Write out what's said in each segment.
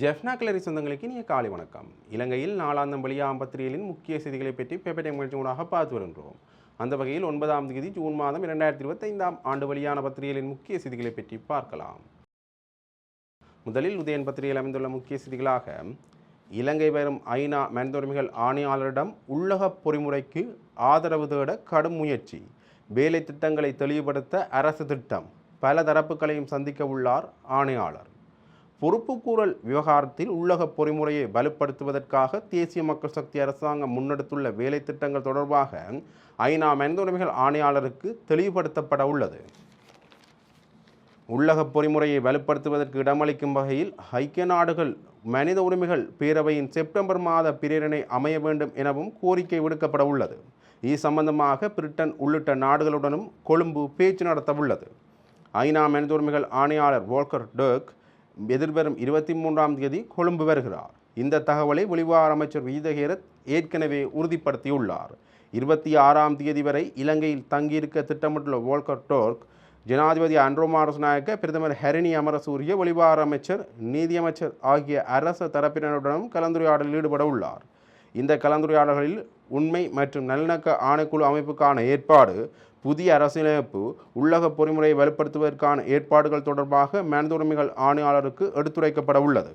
ஜெஃப்னா கிளரி சொந்தங்களுக்கு இனிய காலை வணக்கம். இலங்கையில் நாலாந்தம் வழியா ஐம்பத்திரியலின் முக்கிய செய்திகளை பற்றி பேப்பர் டைம் நிகழ்ச்சியூடாக பார்த்து வருகின்றோம். அந்த வகையில் ஒன்பதாம் தேதி ஜூன் மாதம் இரண்டாயிரத்தி இருபத்தைந்தாம் ஆண்டு வழியான பத்திரிகைகளின் முக்கிய செய்திகளை பற்றி பார்க்கலாம். முதலில் உதயன் பத்திரிகையில் அமைந்துள்ள முக்கிய செய்திகளாக இலங்கை வரும் ஐநா மனிதுரிமைகள் ஆணையாளரிடம் உள்ளக பொறிமுறைக்கு ஆதரவு தேட கடும் முயற்சி. வேலை திட்டங்களை தெளிவுபடுத்த அரசு திட்டம். பல தரப்புகளையும் சந்திக்க உள்ளார் ஆணையாளர். பொறுப்புக்கூறல் விவகாரத்தில் உள்ளக பொறிமுறையை வலுப்படுத்துவதற்காக தேசிய மக்கள் சக்தி அரசாங்கம் முன்னெடுத்துள்ள வேலை திட்டங்கள் தொடர்பாக ஐநா மனித உரிமைகள் ஆணையாளருக்கு தெளிவுபடுத்தப்பட உள்ளது. உள்ளக பொறிமுறையை வலுப்படுத்துவதற்கு இடமளிக்கும் வகையில் ஐக்கிய நாடுகள் மனித உரிமைகள் பேரவையின் செப்டம்பர் மாத பிரேரணை அமைய வேண்டும் எனவும் கோரிக்கை விடுக்கப்பட உள்ளது. இது சம்பந்தமாக பிரிட்டன் உள்ளிட்ட நாடுகளுடனும் கொழும்பு பேச்சு நடத்த உள்ளது ஐநா மனித உரிமைகள் ஆணையாளர் வோல்கர் டர்க் எதிர்வரும் இருபத்தி மூன்றாம் தேதி கொழும்பு வருகிறார். இந்த தகவலை வெளிவார அமைச்சர் வீதகேரத் ஏற்கனவே உறுதிப்படுத்தியுள்ளார். இருபத்தி ஆறாம் தேதி வரை இலங்கையில் தங்கியிருக்க திட்டமிட்டுள்ள வோல்கர் டோர்க் ஜனாதிபதி அன்ரோமாரஸ் நாயக்க பிரதமர் ஹரிணி அமரசூரிய வெளிவார அமைச்சர் நீதியமைச்சர் ஆகிய அரச தரப்பினருடனும் கலந்துரையாடலில் ஈடுபட உள்ளார். இந்த கலந்துரையாடல்களில் உண்மை மற்றும் நல்லிணக்க ஆணைக்குழு அமைப்புக்கான ஏற்பாடு புதிய அரசியலமைப்பு உள்ளக பொறிமுறையை வலுப்படுத்துவதற்கான ஏற்பாடுகள் தொடர்பாக மனித உரிமைகள் ஆணையாளருக்கு எடுத்துரைக்கப்பட உள்ளது.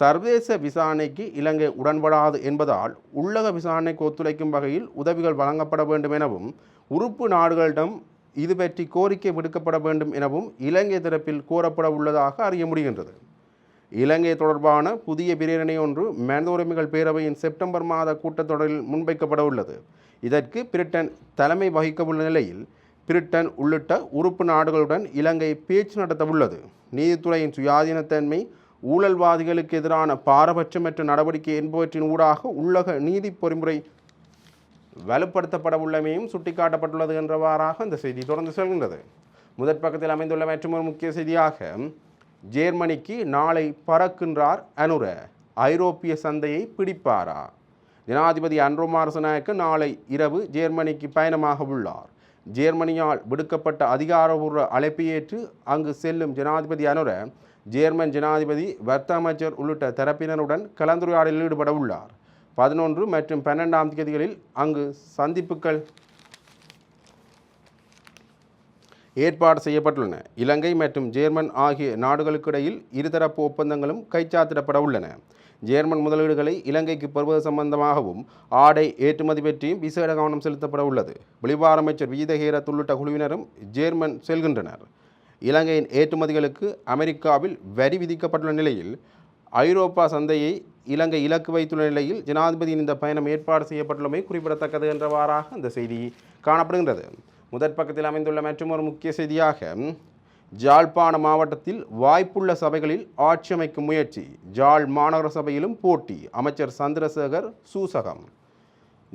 சர்வதேச விசாரணைக்கு இலங்கை உடன்படாது என்பதால் உள்ளக விசாரணைக்கு ஒத்துழைக்கும் வகையில் உதவிகள் வழங்கப்பட வேண்டும் எனவும் உறுப்பு நாடுகளிடம் இது பற்றி கோரிக்கை விடுக்கப்பட வேண்டும் எனவும் இலங்கை தரப்பில் கோரப்பட உள்ளதாக அறிய முடிகின்றது. இலங்கை தொடர்பான புதிய பிரேரணை ஒன்று மனித உரிமைகள் பேரவையின் செப்டம்பர் மாத கூட்டத்தொடரில் முன்வைக்கப்பட உள்ளது. இதற்கு பிரிட்டன் தலைமை வகிக்கவுள்ள நிலையில் பிரிட்டன் உள்ளிட்ட உறுப்பு நாடுகளுடன் இலங்கை பேச்சு நடத்த உள்ளது நீதித்துறையின் சுயாதீனத்தன்மை ஊழல்வாதிகளுக்கு எதிரான பாரபட்சமற்ற நடவடிக்கை என்பவற்றின் ஊடாக உள்ளக நீதி பொறிமுறை வலுப்படுத்தப்பட உள்ளமையும் சுட்டிக்காட்டப்பட்டுள்ளது என்றவாறாக இந்த செய்தி தொடர்ந்து செல்கின்றது. முதற் பக்கத்தில் அமைந்துள்ள மற்றொரு முக்கிய செய்தியாக ஜேர்மனிக்கு நாளை பறக்கின்றார் அனுர. ஐரோப்பிய சந்தையை பிடிப்பாரா? ஜனாதிபதி அன்ரோ மாரசநாயக்க நாளை இரவு ஜேர்மனிக்கு பயணமாக உள்ளார். ஜேர்மனியால் விடுக்கப்பட்ட அதிகாரபூர்வ அழைப்பை ஏற்று அங்கு செல்லும் ஜனாதிபதி அனுர ஜேர்மன் ஜனாதிபதி வர்த்த அமைச்சர் உள்ளிட்ட தரப்பினருடன் கலந்துரையாடலில் ஈடுபட உள்ளார். பதினொன்று மற்றும் பன்னெண்டாம் தேதிகளில் அங்கு சந்திப்புகள் ஏற்பாடு செய்யப்பட்டுள்ளன. இலங்கை மற்றும் ஜேர்மன் ஆகிய நாடுகளுக்கிடையில் இருதரப்பு ஒப்பந்தங்களும் கைச்சாத்திடப்பட உள்ளன. ஜேர்மன் முதலீடுகளை இலங்கைக்கு பெறுவது சம்பந்தமாகவும் ஆடை ஏற்றுமதி பற்றியும் விசேட கவனம் செலுத்தப்பட உள்ளது. வெளிவார அமைச்சர் வீதஹேரத் உள்ளிட்ட குழுவினரும் ஜேர்மன் செல்கின்றனர். இலங்கையின் ஏற்றுமதிகளுக்கு அமெரிக்காவில் வரி விதிக்கப்பட்டுள்ள நிலையில் ஐரோப்பா சந்தையை இலங்கை இலக்கு வைத்துள்ள நிலையில் ஜனாதிபதியின் இந்த பயணம் ஏற்பாடு செய்யப்பட்டுள்ளமை குறிப்பிடத்தக்கது என்றவாறாக இந்த செய்தி காணப்படுகின்றது. முதற் பக்கத்தில் அமைந்துள்ள மற்றொரு முக்கிய செய்தியாக ஜாழ்ப்பாண மாவட்டத்தில் வாய்ப்புள்ள சபைகளில் ஆட்சி அமைக்கும் முயற்சி. ஜாழ் மாநகர சபையிலும் போட்டி. அமைச்சர் சந்திரசேகர் சூசகம்.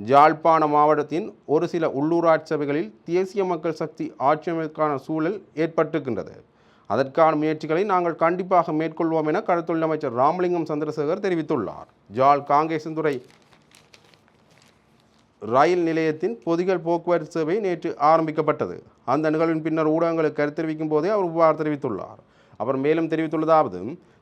ஜாழ்ப்பாண மாவட்டத்தின் ஒரு சில உள்ளூராட்சி சபைகளில் தேசிய மக்கள் சக்தி ஆட்சி அமைக்கான சூழல் ஏற்பட்டிருக்கின்றது. அதற்கான முயற்சிகளை நாங்கள் கண்டிப்பாக மேற்கொள்வோம் என கடற்தொழில் அமைச்சர் ராமலிங்கம் சந்திரசேகர் தெரிவித்துள்ளார். ஜாழ் காங்கேசந்துறை ரயில் நிலையத்தின் பொதிகள் போக்குவரத்து சேவை நேற்று ஆரம்பிக்கப்பட்டது. அந்த நிகழ்வின் பின்னர் ஊடகங்களுக்கு கருத்து தெரிவிக்கும் போதே அவர் இவ்வாறு தெரிவித்துள்ளார். அவர் மேலும் தெரிவித்துள்ளதாவது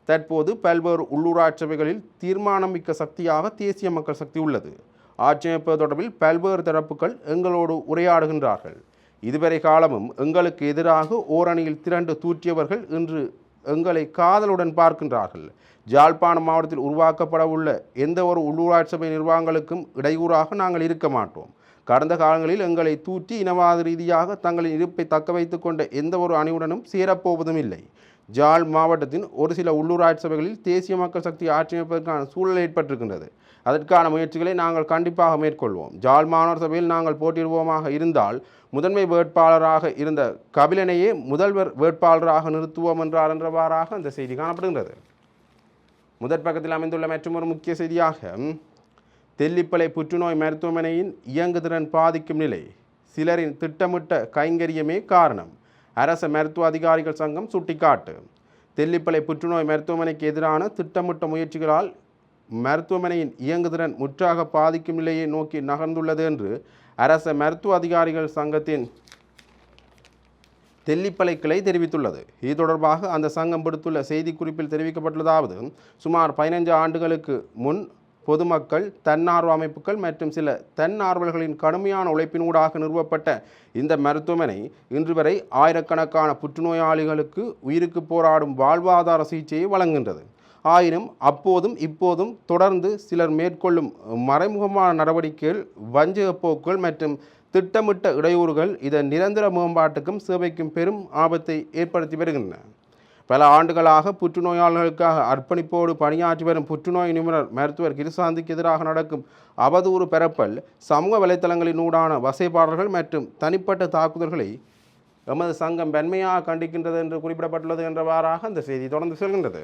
தற்போது பல்வேறு உள்ளூராட்சி சபைகளில் தீர்மானம் மிக்க சக்தியாக தேசிய மக்கள் சக்தி உள்ளது. ஆட்சியமைப்பு தொடர்பில் பல்வேறு தரப்புகள் எங்களோடு உரையாடுகின்றார்கள். இதுவரை காலமும் எங்களுக்கு எதிராக ஓரணியில் திரண்டு தூற்றியவர்கள் இன்று எங்களை காதலுடன் பார்க்கின்றார்கள். ஜாழ்ப்பாணம் மாவட்டத்தில் உருவாக்கப்பட உள்ள எந்த ஒரு உள்ளூராட்சி சபை நிர்வாகங்களுக்கும் இடையூறாக நாங்கள் இருக்க மாட்டோம். கடந்த காலங்களில் எங்களை தூற்றி இனவாத ரீதியாக தங்களின் இருப்பை தக்க வைத்துக் கொண்ட எந்த ஒரு அணியுடனும் சேரப்போவதும் இல்லை. ஜாழ் மாவட்டத்தின் ஒரு சில உள்ளூராட்சி சபைகளில் தேசிய மக்கள் சக்தி ஆட்சி அமைப்பதற்கான சூழல் ஏற்பட்டிருக்கின்றது. அதற்கான முயற்சிகளை நாங்கள் கண்டிப்பாக மேற்கொள்வோம். ஜாழ் மாணவர் சபையில் நாங்கள் போட்டியிடுவோமாக இருந்தால் முதன்மை வேட்பாளராக இருந்த கபிலனையே முதல்வர் வேட்பாளராக நிறுத்துவோம் என்றார் என்றவாறாக அந்த செய்தி காணப்படுகின்றது. முதற் பக்கத்தில் அமைந்துள்ள மற்றொரு முக்கிய செய்தியாக தெல்லிப்பளை புற்றுநோய் மருத்துவமனையின் இயங்குதிறன் பாதிக்கும் நிலை. சிலரின் திட்டமிட்ட கைங்கரியமே காரணம். அரச மருத்துவ அதிகாரிகள் சங்கம் சுட்டிக்காட்டு. தெல்லிப்பளை புற்றுநோய் மருத்துவமனைக்கு எதிரான திட்டமிட்ட முயற்சிகளால் மருத்துவமனையின் இயங்குதிறன் முற்றாக பாதிக்கும் நிலையை நோக்கி நகர்ந்துள்ளது என்று அரச மருத்துவ அதிகாரிகள் சங்கத்தின் தெல்லிப்பளை கிளை தெரிவித்துள்ளது. இது தொடர்பாக அந்த சங்கம் விடுத்துள்ள செய்திக்குறிப்பில் தெரிவிக்கப்பட்டுள்ளதாவது சுமார் பதினைஞ்சு ஆண்டுகளுக்கு முன் பொதுமக்கள் தன்னார்வ அமைப்புகள் மற்றும் சில தன்னார்வலர்களின் கடுமையான உழைப்பினூடாக நிறுவப்பட்ட இந்த மருத்துவமனை இன்று வரை ஆயிரக்கணக்கான புற்றுநோயாளிகளுக்கு உயிருக்கு போராடும் வாழ்வாதார சிகிச்சையை வழங்குகின்றது. ஆயினும் அப்போதும் இப்போதும் தொடர்ந்து சிலர் மேற்கொள்ளும் மறைமுகமான நடவடிக்கைகள் வஞ்சக போக்குகள் மற்றும் திட்டமிட்ட இடையூறுகள் இதன் நிரந்தர மேம்பாட்டுக்கும் சேவைக்கும் பெரும் ஆபத்தை ஏற்படுத்தி வருகின்றன. பல ஆண்டுகளாக புற்றுநோயாளர்களுக்காக அர்ப்பணிப்போடு பணியாற்றி வரும் புற்றுநோய் நிபுணர் மருத்துவர் கிருசாந்திக்கு எதிராக நடக்கும் அவதூறு பெறப்பல் சமூக வலைத்தளங்களினூடான வசைப்பாடல்கள் மற்றும் தனிப்பட்ட தாக்குதல்களை எமது சங்கம் வன்மையாக கண்டிக்கின்றது என்று குறிப்பிடப்பட்டுள்ளது என்றவாறாக அந்த செய்தி தொடர்ந்து செல்கின்றது.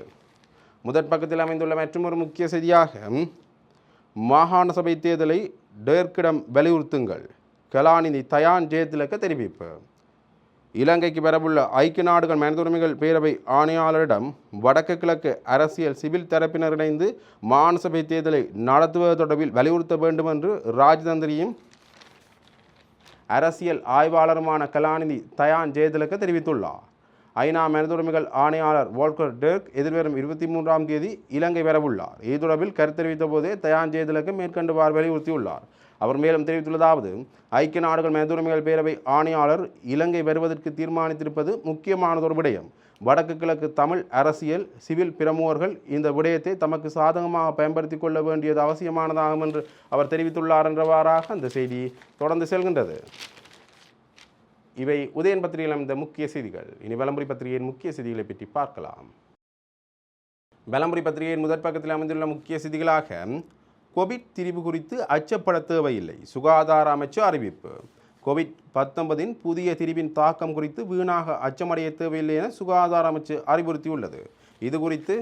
முதற் பக்கத்தில் அமைந்துள்ள மற்றொரு முக்கிய செய்தியாக மாகாண சபை தேர்தலை டேர்க்கிடம் வலியுறுத்துங்கள். கலாநிதி தயான் ஜெயதிலக்க தெரிவிப்பு. இலங்கைக்கு பெறவுள்ள ஐக்கிய நாடுகள் மனிதுரிமைகள் பேரவை ஆணையாளரிடம் வடக்கு கிழக்கு அரசியல் சிவில் தரப்பினர் இணைந்து மாநசபை தேர்தலை நடத்துவது தொடர்பில் வலியுறுத்த வேண்டும் என்று ராஜதந்திரியும் அரசியல் ஆய்வாளருமான கலாநிதி தயான் ஜெயதிலக்க தெரிவித்துள்ளார். ஐநா மனிதுரிமைகள் ஆணையாளர் வோல்கர் டெர்க் எதிர்வரும் இருபத்தி மூன்றாம் தேதி இலங்கை வரவுள்ளார் இது தொடர்பில் கருத்தெரிவித்த போதே தயான் ஜெயதிலக்க மேற்கண்டுவார் வலியுறுத்தியுள்ளார். அவர் மேலும் தெரிவித்துள்ளதாவது ஐக்கிய நாடுகள் மனிதுரிமைகள் பேரவை ஆணையாளர் இலங்கை வருவதற்கு தீர்மானித்திருப்பது முக்கியமானதொரு விடயம். வடக்கு கிழக்கு தமிழ் அரசியல் சிவில் பிரமுகர்கள் இந்த விடயத்தை தமக்கு சாதகமாக பயன்படுத்தி கொள்ள வேண்டியது அவசியமானதாகும் என்று அவர் தெரிவித்துள்ளார் என்றவாறாக அந்த செய்தி தொடர்ந்து செல்கின்றது. இவை உதயன் பத்திரிகையில் அமைந்த முக்கிய செய்திகள். இனி வலம்புரி பத்திரிகையின் முக்கிய செய்திகளை பற்றி பார்க்கலாம். வலம்புரி பத்திரிகையின் முதற் பக்கத்தில் அமைந்துள்ள முக்கிய செய்திகளாக கோவிட் திரிவு குறித்து அச்சப்பட தேவையில்லை சுகாதார அமைச்சு அறிவிப்பு. கோவிட் பத்தொன்பதின் புதிய திரிவின் தாக்கம் குறித்து வீணாக அச்சமடைய தேவையில்லை என சுகாதார அமைச்சு அறிவுறுத்தியுள்ளது. இது குறித்து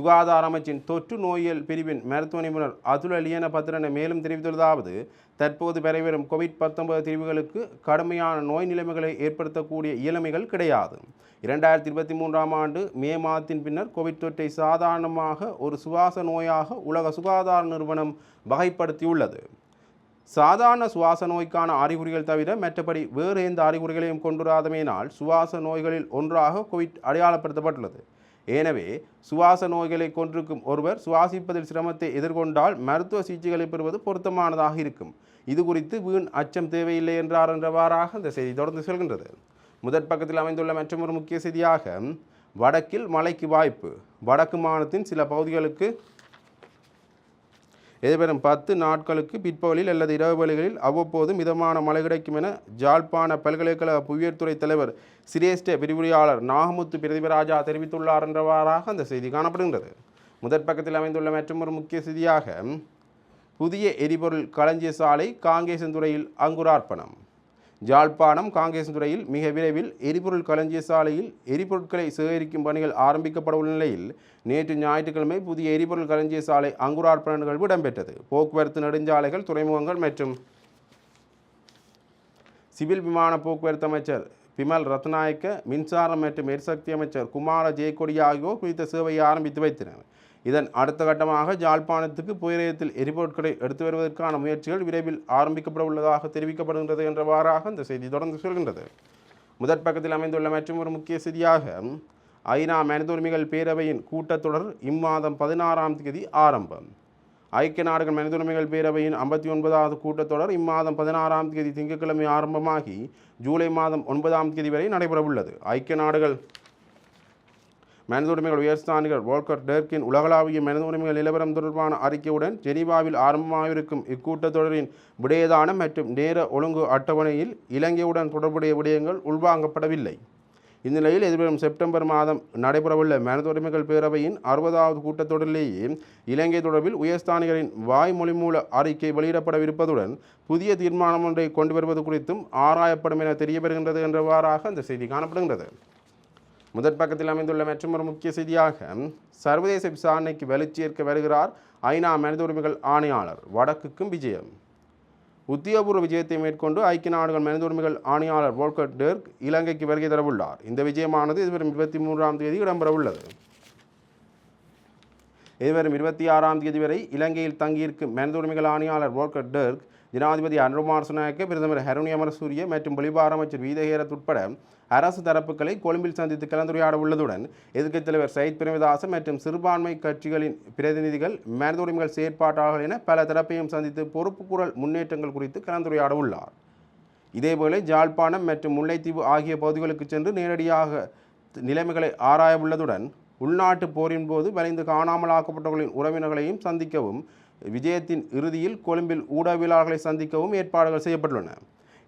சுகாதார அமைச்சின் தொற்று நோயியல் பிரிவின் மருத்துவ நிபுணர் அதுல லியன பத்திரனை மேலும் தெரிவித்துள்ளதாவது தற்போது பெறவரும் கோவிட் பத்தொன்பது தீர்வுகளுக்கு கடுமையான நோய் நிலைமைகளை ஏற்படுத்தக்கூடிய இயலமைகள் கிடையாது. இரண்டாயிரத்தி இருபத்தி மூன்றாம் ஆண்டு மே மாதத்தின் பின்னர் கோவிட் தொற்றை சாதாரணமாக ஒரு சுவாச நோயாக உலக சுகாதார நிறுவனம் வகைப்படுத்தியுள்ளது. சாதாரண சுவாச நோய்க்கான அறிகுறிகள் தவிர மற்றபடி வேறு எந்த அறிகுறிகளையும் கொண்டுராதமையினால் சுவாச நோய்களில் ஒன்றாக கோவிட் அடையாளப்படுத்தப்பட்டுள்ளது. எனவே சுவாச நோய்களை கொண்டிருக்கும் ஒருவர் சுவாசிப்பதில் சிரமத்தை எதிர்கொண்டால் மருத்துவ சிகிச்சைகளை பெறுவது பொருத்தமானதாக இருக்கும். இது குறித்து வீண் அச்சம் தேவையில்லை என்றார் என்றவாறாக இந்த செய்தி தொடர்ந்து செல்கின்றது. முதற் பக்கத்தில் அமைந்துள்ள மற்றொரு முக்கிய செய்தியாக வடக்கில் மழைக்கு வாய்ப்பு வடக்கு மாநிலத்தின் சில பகுதிகளுக்கு எதிர்வரும் பத்து நாட்களுக்கு பிற்பகலில் அல்லது இரவு வேளைகளில் அவ்வப்போது மிதமான மழை கிடைக்கும் என ஜாழ்ப்பாண பல்கலைக்கழக புவியியற்துறை தலைவர் சிரேஷ்ட விரிவுரையாளர் நாகமுத்து பிரதிபராஜா தெரிவித்துள்ளார் என்றவாறாக அந்த செய்தி காணப்படுகின்றது. முதற் பக்கத்தில் அமைந்துள்ள மற்றொரு முக்கிய செய்தியாக புதிய எரிபொருள் களஞ்சிய சாலை காங்கேசந்துறையில் அங்குரார்ப்பணம். ஜாழ்ப்பாணம் காங்கேசந்துறையில் மிக விரைவில் எரிபொருள் களஞ்சிய சாலையில் எரிபொருட்களை சேகரிக்கும் பணிகள் ஆரம்பிக்கப்பட உள்ள நிலையில் நேற்று ஞாயிற்றுக்கிழமை புதிய எரிபொருள் களஞ்சிய சாலை அங்குரார்ப்பண நிகழ்வு இடம்பெற்றது போக்குவரத்து நெடுஞ்சாலைகள் துறைமுகங்கள் மற்றும் சிவில் விமான போக்குவரத்து அமைச்சர் பிமல் ரத்நாயக்க மின்சாரம் மற்றும் எரிசக்தி அமைச்சர் குமார ஜெயக்கொடி ஆகியோர் குறித்த சேவையை ஆரம்பித்து வைத்தனர். இதன் அடுத்த கட்டமாக ஜாழ்ப்பாணத்துக்கு புயலயத்தில் எரிபொருட்களை எடுத்து வருவதற்கான முயற்சிகள் விரைவில் ஆரம்பிக்கப்பட உள்ளதாக தெரிவிக்கப்படுகின்றது என்றவாறாக இந்த செய்தி தொடர்ந்து சொல்கின்றது. முதற் பக்கத்தில் அமைந்துள்ள மற்றும் ஒரு முக்கிய செய்தியாக ஐநா மனித உரிமைகள் பேரவையின் கூட்டத்தொடர் இம்மாதம் பதினாறாம் தேதி ஆரம்பம். ஐக்கிய நாடுகள் மனித உரிமைகள் பேரவையின் ஐம்பத்தி ஒன்பதாவது கூட்டத்தொடர் இம்மாதம் பதினாறாம் தேதி திங்கட்கிழமை ஆரம்பமாகி ஜூலை மாதம் ஒன்பதாம் தேதி வரை நடைபெறவுள்ளது. ஐக்கிய நாடுகள் மனித உரிமைகள் உயர்ஸ்தானிகள் வோல்கர் டெர்க்கின் உலகளாவிய மனித உரிமைகள் நிலவரம் தொடர்பான அறிக்கையுடன் ஜெனீவாவில் ஆரம்பமாகிருக்கும் இக்கூட்டத்தொடரின் விடயதானம் மற்றும் நேர ஒழுங்கு அட்டவணையில் இலங்கையுடன் தொடர்புடைய விடயங்கள் உள்வாங்கப்படவில்லை. இந்நிலையில் எதிர்வரும் செப்டம்பர் மாதம் நடைபெறவுள்ள மனித உரிமைகள் பேரவையின் அறுபதாவது கூட்டத்தொடரிலேயே இலங்கை தொடர்பில் உயர்ஸ்தானிகளின் வாய்மொழி மூல அறிக்கை வெளியிடப்படவிருப்பதுடன் புதிய தீர்மானம் ஒன்றை கொண்டு வருவது குறித்தும் ஆராயப்படும் என தெரிய வருகின்றது என்றவாறாக அந்த செய்தி காணப்படுகின்றது. முதற் பக்கத்தில் அமைந்துள்ள மற்றொரு முக்கிய செய்தியாக சர்வதேச விசாரணைக்கு வெளிச்சேர்க்க வருகிறார் ஐநா மனித உரிமைகள் ஆணையாளர். வடக்குக்கும் விஜயம். உத்தியோகபூர்வ விஜயத்தை மேற்கொண்டு ஐக்கிய நாடுகள் மனித உரிமைகள் ஆணையாளர் வோல்கர் டெர்க் இலங்கைக்கு வருகை தரவுள்ளார். இந்த விஜயமானது இதுவரும் இருபத்தி மூன்றாம் தேதி இடம்பெறவுள்ளது இதுவரும் இருபத்தி ஆறாம் தேதி வரை இலங்கையில் தங்கியிருக்கும் மனித உரிமைகள் ஆணையாளர் வோல்கர் டெர்க் ஜனாதிபதி அனுகுமார் சுனாக்க பிரதமர் ஹருணி அமரசூரிய மற்றும் வெளிவார அமைச்சர் வீதகேரத் உட்பட அரசு தரப்புகளை கொழும்பில் சந்தித்து கலந்துரையாட உள்ளதுடன் எதிர்க்கட்சித் தலைவர் சயித் பிரேமதாச மற்றும் சிறுபான்மை கட்சிகளின் பிரதிநிதிகள் மனித உரிமைகள் செயற்பாட்டாளர்கள் என பல தரப்பையும் சந்தித்து பொறுப்புக்கூறல் முன்னேற்றங்கள் குறித்து கலந்துரையாட உள்ளார். இதேவேளை ஜாழ்ப்பாணம் மற்றும் முல்லைத்தீவு ஆகிய பகுதிகளுக்கு சென்று நேரடியாக நிலைமைகளை ஆராய உள்ளதுடன் உள்நாட்டு போரின் போது விளைந்து காணாமல் ஆக்கப்பட்டவர்களின் உறவினர்களையும் சந்திக்கவும் விஜயத்தின் இறுதியில் கொழும்பில் ஊடகவியலாளர்களை சந்திக்கவும் ஏற்பாடுகள் செய்யப்பட்டுள்ளன.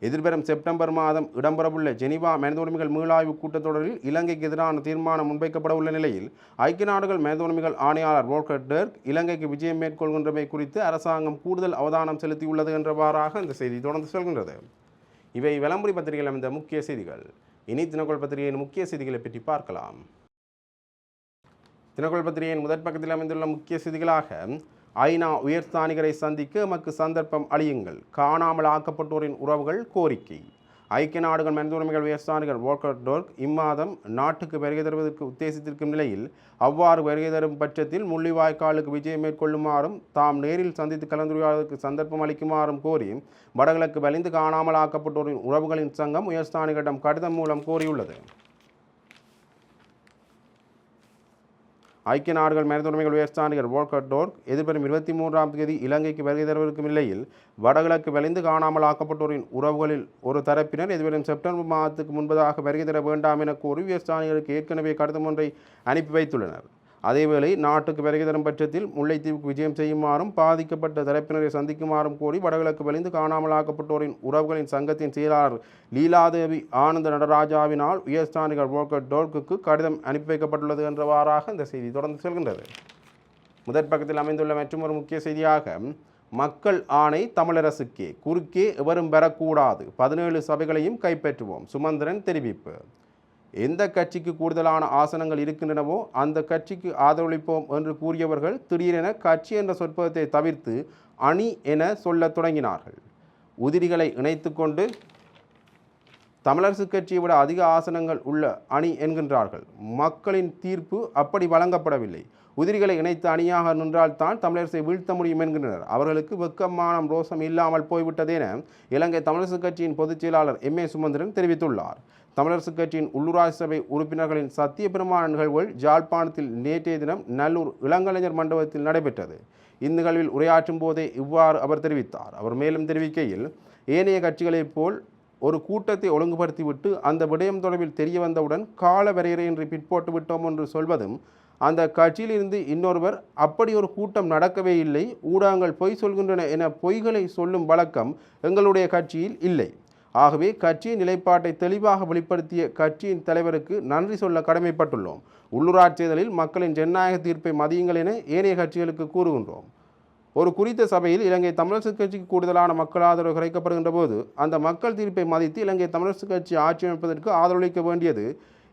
எதிர்வரும் செப்டம்பர் மாதம் இடம்பெறவுள்ள ஜெனிவா மனித உரிமைகள் மீளாய்வு கூட்டத்தொடரில் இலங்கைக்கு எதிரான தீர்மானம் முன்வைக்கப்பட உள்ள நிலையில் ஐக்கிய நாடுகள் மனித உரிமைகள் ஆணையாளர் வோல்கர் டெர்க் இலங்கைக்கு விஜயம் மேற்கொள்கின்றமை குறித்து அரசாங்கம் கூடுதல் அவதானம் செலுத்தியுள்ளது என்றவாறாக இந்த செய்தி தொடர்ந்து செல்கின்றது. இவை விளம்பரி பத்திரிகையில் அமைந்த முக்கிய செய்திகள். இனி தினகோள் பத்திரிகையின் முக்கிய செய்திகளை பற்றி பார்க்கலாம். தினகோள் பத்திரிகையின் முதற் பக்கத்தில் அமைந்துள்ள முக்கிய செய்திகளாக ஐநா உயர்ஸ்தானிகரை சந்திக்க எமக்கு சந்தர்ப்பம் அளியுங்கள். காணாமல் ஆக்கப்பட்டோரின் உறவுகள் கோரிக்கை. ஐக்கிய நாடுகள் மனித உரிமைகள் உயர்ஸ்தானிகர் வோக்கர் டோர்க் இம்மாதம் நாட்டுக்கு வருகை தருவதற்கு உத்தேசித்திருக்கும் நிலையில் அவ்வாறு வருகை தரும் பட்சத்தில் முள்ளிவாய்க்காலுக்கு விஜயம் மேற்கொள்ளுமாறும் தாம் நேரில் சந்தித்து கலந்துரையாடுவதற்கு சந்தர்ப்பம் அளிக்குமாறும் கோரி வடகிழக்கு வலிந்து காணாமல் ஆக்கப்பட்டோரின் உறவுகளின் சங்கம் உயர்ஸ்தானிகளிடம் கடிதம் மூலம் கோரியுள்ளது. ஐக்கிய நாடுகள் மனித உரிமைகள் உயர்ஸ்தானிகர் வோல்கர் டோர்க் எதிர்வரும் இருபத்தி மூன்றாம் தேதி இலங்கைக்கு வருகை தரவிருக்கும் நிலையில் வடகிழக்கு வலிந்து காணாமல் ஆக்கப்பட்டோரின் உறவுகளில் ஒரு தரப்பினர் எதிர்வரும் செப்டம்பர் மாதத்துக்கு முன்பதாக வருகை தர வேண்டாம் என கோரி உயர்ஸ்தானிகருக்கு ஏற்கனவே கடிதம் ஒன்றை அனுப்பி வைத்துள்ளனர். அதேவேளை நாட்டுக்கு வருகை தரும் பட்சத்தில் முல்லைத்தீவுக்கு விஜயம் செய்யுமாறும் பாதிக்கப்பட்ட தரப்பினரை சந்திக்குமாறும் கோரி வடகிழக்கு வலிந்து காணாமல் ஆக்கப்பட்டோரின் உறவுகளின் சங்கத்தின் செயலாளர் லீலாதேவி ஆனந்த நடராஜாவினால் உயர்ஸ்தானிகர் வோல்கர் டோர்க்குக்கு கடிதம் அனுப்பி வைக்கப்பட்டுள்ளது என்றவாறாக இந்த செய்தி தொடர்ந்து செல்கின்றது. முதற் பக்கத்தில் அமைந்துள்ள மற்றொரு முக்கிய செய்தியாக மக்கள் ஆணை தமிழரசுக்கே குறுக்கே எவரும் பெறக்கூடாது. பதினேழு சபைகளையும் கைப்பற்றுவோம். சுமந்திரன் தெரிவிப்பு. எந்த கட்சிக்கு கூடுதலான ஆசனங்கள் இருக்கின்றனவோ அந்த கட்சிக்கு ஆதரவளிப்போம் என்று கூறியவர்கள் திடீரென கட்சி என்ற சொற்பதத்தை தவிர்த்து அணி என சொல்லத் தொடங்கினார்கள். உதிரிகளை இணைத்துக்கொண்டு தமிழரசு கட்சியை விட அதிக ஆசனங்கள் உள்ள அணி என்கின்றார்கள். மக்களின் தீர்ப்பு அப்படி வழங்கப்படவில்லை. உதிரிகளை இணைத்து அணியாக நின்றால்தான் தமிழரசை வீழ்த்த முடியும் என்கின்றனர். அவர்களுக்கு வெக்கமானம் ரோசம் இல்லாமல் போய்விட்டதென இலங்கை தமிழரசுக் கட்சியின் பொதுச் செயலாளர் எம். ஏ. சுமந்திரன் தெரிவித்துள்ளார். தமிழரசுக் கட்சியின் உள்ளூராட்சி சபை உறுப்பினர்களின் சத்திய பெருமான நிகழ்வுகள் ஜாழ்ப்பாணத்தில் நேற்றைய தினம் நல்லூர் இளங்கலைஞர் மண்டபத்தில் நடைபெற்றது. இந்நிகழ்வில் உரையாற்றும் போதே இவ்வாறு அவர் தெரிவித்தார். அவர் மேலும் தெரிவிக்கையில் ஏனைய கட்சிகளைப் போல் ஒரு கூட்டத்தை ஒழுங்குபடுத்திவிட்டு அந்த விடயம் தொடர்பில் தெரிய வந்தவுடன் கால வரையறையின்றி பிற்போட்டு விட்டோம் என்று சொல்வதும் அந்த கட்சியிலிருந்து இன்னொருவர் அப்படி ஒரு கூட்டம் நடக்கவே இல்லை ஊடகங்கள் பொய் சொல்கின்றன என பொய்களை சொல்லும் வழக்கம் எங்களுடைய கட்சியில் இல்லை. ஆகவே கட்சியின் நிலைப்பாட்டை தெளிவாக வெளிப்படுத்திய கட்சியின் தலைவருக்கு நன்றி சொல்ல கடமைப்பட்டுள்ளோம். உள்ளூராட்சி தேர்தலில் மக்களின் ஜனநாயக தீர்ப்பை மதியுங்கள் என ஏனைய கட்சிகளுக்கு கூறுகின்றோம். ஒரு குறித்த சபையில் இலங்கை தமிழரசு கட்சிக்கு கூடுதலான மக்கள் ஆதரவு கிடைக்கப்படுகின்ற போது அந்த மக்கள் தீர்ப்பை மதித்து இலங்கை தமிழரசு கட்சி ஆட்சி அமைப்பதற்கு ஆதரவளிக்க வேண்டியது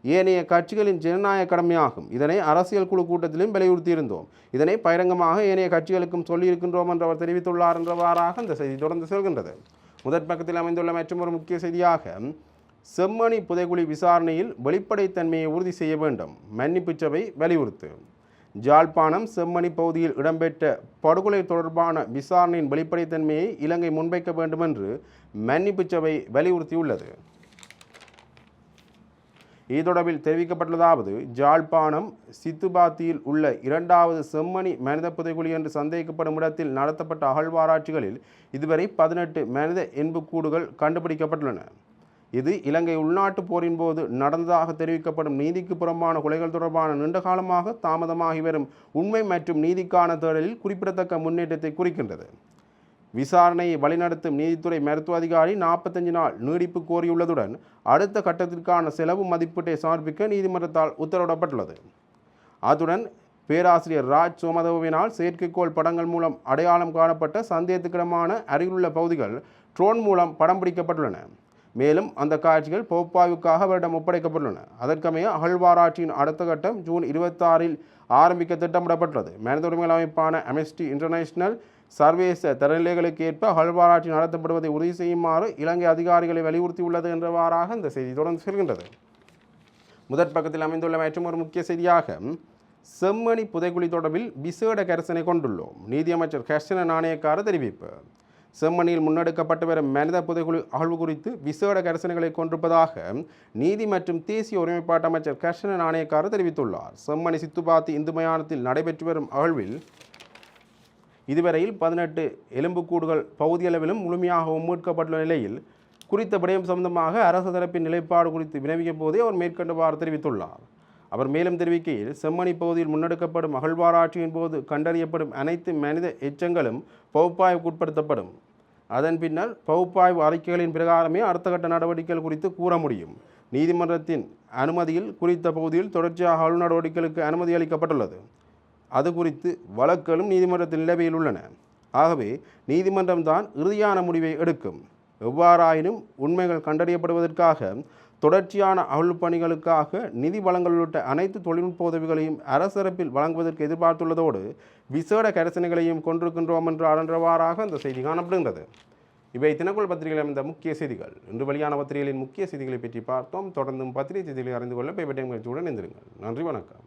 ஏனைய கட்சிகளின் ஜனநாயக கடமையாகும். இதனை அரசியல் குழு கூட்டத்திலும் வலியுறுத்தியிருந்தோம். இதனை பகிரங்கமாக ஏனைய கட்சிகளுக்கும் சொல்லியிருக்கின்றோம் என்று அவர் தெரிவித்துள்ளார் என்றவாறாக இந்த செய்தி தொடர்ந்து செல்கின்றது. முதற் பக்கத்தில் அமைந்துள்ள மற்றொரு முக்கிய செய்தியாக செம்மணி புதைகுழி விசாரணையில் வெளிப்படைத்தன்மையை உறுதி செய்ய வேண்டும். மன்னிப்பு சபை வலியுறுத்து. ஜாழ்ப்பாணம் செம்மணி பகுதியில் இடம்பெற்ற படுகொலை தொடர்பான விசாரணையின் வெளிப்படைத்தன்மையை இலங்கை முன்வைக்க வேண்டும் என்று மன்னிப்பு சபை வலியுறுத்தியுள்ளது. இது தொடர்பில் தெரிவிக்கப்பட்டுள்ளதாவது ஜாழ்ப்பாணம் சித்துபாத்தியில் உள்ள இரண்டாவது செம்மணி மனித புதைகுழி என்று சந்தேகிக்கப்படும் இடத்தில் நடத்தப்பட்ட அகழ்வாராய்ச்சிகளில் இதுவரை பதினெட்டு மனித எண்புக்கூடுகள் கண்டுபிடிக்கப்பட்டுள்ளன. இது இலங்கை உள்நாட்டு போரின் போது நடந்ததாக தெரிவிக்கப்படும் நீதிக்கு புறம்பான கொலைகள் தொடர்பான நீண்ட காலமாக தாமதமாகி வரும் உண்மை மற்றும் நீதிக்கான தேடலில் குறிப்பிடத்தக்க முன்னேற்றத்தை குறிக்கின்றது. விசாரணையை வழிநடத்தும் நீதித்துறை மருத்துவ அதிகாரி நாற்பத்தஞ்சு நாள் நீடிப்பு கோரியுள்ளதுடன் அடுத்த கட்டத்திற்கான செலவு மதிப்பீட்டை சமர்ப்பிக்க நீதிமன்றத்தால் உத்தரவிடப்பட்டுள்ளது. அத்துடன் பேராசிரியர் ராஜ் சோமதேவினால் செயற்கைக்கோள் படங்கள் மூலம் அடையாளம் காணப்பட்ட சந்தேகத்துக்கிடமான அருகிலுள்ள பகுதிகள் ட்ரோன் மூலம் படம் பிடிக்கப்பட்டுள்ளன. மேலும் அந்த காட்சிகள் பகுப்பாய்வுக்காக அவரிடம் ஒப்படைக்கப்பட்டுள்ளன. அதற்கமைய அகழ்வாராய்ச்சியின் அடுத்த கட்டம் ஜூன் இருபத்தாறில் ஆரம்பிக்க திட்டமிடப்பட்டுள்ளது. மனித உரிமைகள் அமைப்பான அமெஸ்டி இன்டர்நேஷனல் சர்வதேச தரநிலைகளுக்கு ஏற்ப அகழ்வாராய்ச்சி நடத்தப்படுவதை உறுதி செய்யுமாறு இலங்கை அதிகாரிகளை வலியுறுத்தியுள்ளது என்றவாறாக இந்த செய்தி தொடர்ந்து செல்கின்றது. முதற் பக்கத்தில் அமைந்துள்ள மற்றும் ஒரு முக்கிய செய்தியாக செம்மணி புதைக்குழி தொடர்பில் விசேட கரிசனை கொண்டுள்ளோம். நீதியமைச்சர் ஹர்ஷன நாணயக்கார தெரிவிப்பு. செம்மணியில் முன்னெடுக்கப்பட்டு வரும் மனித புதைக்குழு அகழ்வு குறித்து விசேட கரிசனைகளை கொண்டிருப்பதாக நீதி மற்றும் தேசிய ஒருமைப்பாட்டு அமைச்சர் கர்ஷன நாணயக்காரர் தெரிவித்துள்ளார். செம்மணி சித்துப்பாத்தி இந்து மயானத்தில் நடைபெற்று வரும் அகழ்வில் இதுவரையில் பதினெட்டு எலும்புக்கூடுகள் பகுதியளவிலும் முழுமையாகவும் மீட்கப்பட்டுள்ள நிலையில் குறித்த விடயம் சம்பந்தமாக அரசு தரப்பின் நிலைப்பாடு குறித்து வினவிய போதே அவர் மேற்கண்டவாறு தெரிவித்துள்ளார். அவர் மேலும் தெரிவிக்கையில் செம்மணி பகுதியில் முன்னெடுக்கப்படும் அகழ்வாராய்ச்சியின் போது கண்டறியப்படும் அனைத்து மனித எச்சங்களும் பகுப்பாய்வுக்கு உட்படுத்தப்படும் அதன் பின்னர் பகுப்பாய்வு அறிக்கைகளின் பிரகாரமே அடுத்த கட்ட நடவடிக்கைகள் குறித்து கூற முடியும். நீதிமன்றத்தின் அனுமதியில் குறித்த பகுதியில் தொடர்ச்சியாக அகழ்வு நடவடிக்கைகளுக்கு அனுமதி அளிக்கப்பட்டுள்ளது. அது குறித்து வழக்குகளும் நீதிமன்றத்தில் நிலவையில் உள்ளன. ஆகவே நீதிமன்றம்தான் இறுதியான முடிவை எடுக்கும். எவ்வாறாயினும் உண்மைகள் கண்டறியப்படுவதற்காக தொடர்ச்சியான அகழ் பணிகளுக்காக நிதி வளங்கள் உள்ளிட்ட அனைத்து தொழில்நுட்ப உதவிகளையும் அரசரப்பில் வழங்குவதற்கு எதிர்பார்த்துள்ளதோடு விசேட கரிசனைகளையும் கொண்டிருக்கின்றோம் என்று அறன்றவாறாக அந்த செய்தி காணப்படுகின்றது. இவை தினக்குள் பத்திரிகையில் அமைந்த முக்கிய செய்திகள். இன்று வெளியான பத்திரிகைகளின் முக்கிய செய்திகளை பற்றி பார்த்தோம். தொடர்ந்தும் பத்திரிகை செய்திகளை அறிந்து கொள்ள பை நிகழ்ச்சியுடன் இணைந்திருங்கள். நன்றி வணக்கம்.